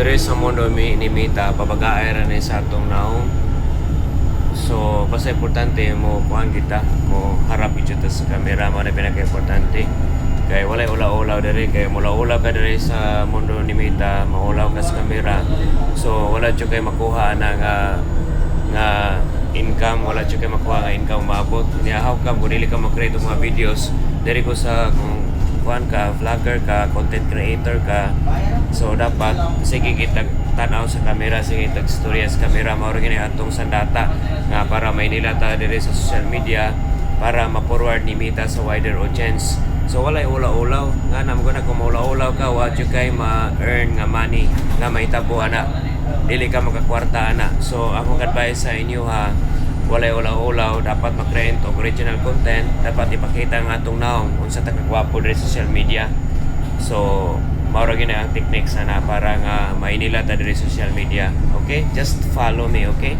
dire sa mundo mi ni Mita pabagaay ra ni sa atong naong. So basta importante mo kuhan kita mo harap ito sa kamera mo na pinaka-importante. Kay walay ulaw-ulaw diri kay mula-ulaw ka diri sa mundo ni Mita, maulaw ka sa kamera. So wala jud kay makuha na nga nga income, wala jud kay makuha nga income maabot. Niya how come dili ka mag-create mga videos diri ko sa kung kuan ka, vlogger ka, content creator ka. So dapat sige kita tanaw sa kamera, sige tag storya sa kamera mao rin atong sandata nga para may nilata diri sa social media para ma-forward ni Mita sa wider audience. So walay ulaw-ulaw nga na mo na kung maulaw-ulaw ka wa jud kay ma-earn nga money nga mahitabo ana. Dili ka makakwarta ana. So akong advice sa inyo ha, walay ulaw-ulaw dapat mag-create og original content dapat ipakita ang atong naong unsa ta kagwapo diri sa social media. So mao ra gina ang technique sana para nga mainila ta diri social media. Okay? Just follow me okay